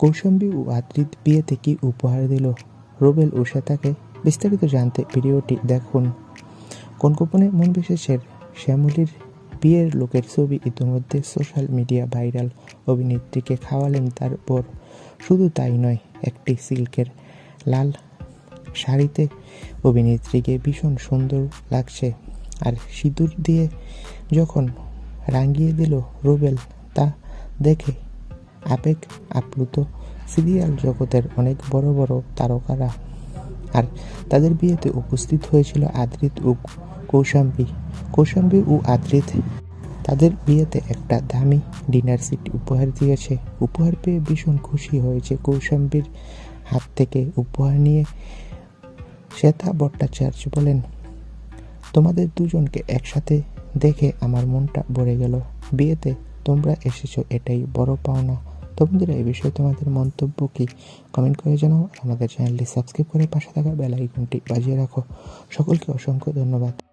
কৌশম্বী ও আদ্রিত বিয়েতে কি উপহার দিল। রুবেল ও শ্বেতাকে বিস্তারিত জানতে ভিডিওটি দেখুন। কোন গোপনে মন বিশেষের শ্যামলীর বিয়ের লোকের ছবি ইতিমধ্যে সোশ্যাল মিডিয়া ভাইরাল। অভিনেত্রীকে খাওয়ালেন তার বর শুধু তাই নয়, একটি সিল্কের লাল শাড়িতে অভিনেত্রীকে ভীষণ সুন্দর লাগছে। আর সিঁদুর দিয়ে যখন রাঙিয়ে দিল রুবেল, তা দেখে আবেগ, আপ্লুত সিরিয়াল জগতের অনেক বড় বড় তারকারা। আর তাদের বিয়েতে উপস্থিত হয়েছিল আদ্রিত ও কৌশাম্বী। কৌশাম্বী ও আদ্রিত তাদের বিয়েতে একটা দামি ডিনার সেট উপহার দিয়েছে। উপহার পেয়ে ভীষণ খুশি হয়েছে কৌশাম্বীর হাত থেকে উপহার নিয়ে। শ্বেতা ভট্টাচার্য বলেন, তোমাদের দুজনকে একসাথে দেখে আমার মনটা ভরে গেল। বিয়েতে তোমরা এসেছ, এটাই বড় পাওনা। তোমাদের এই বিষয়ে তোমাদের মন্তব্য কি? কমেন্ট করে জানাও। আমাদের চ্যানেলটি সাবস্ক্রাইব করে পাশে থাকা বেল আইকনটি বাজিয়ে রাখো। সকলকে অসংখ্য ধন্যবাদ।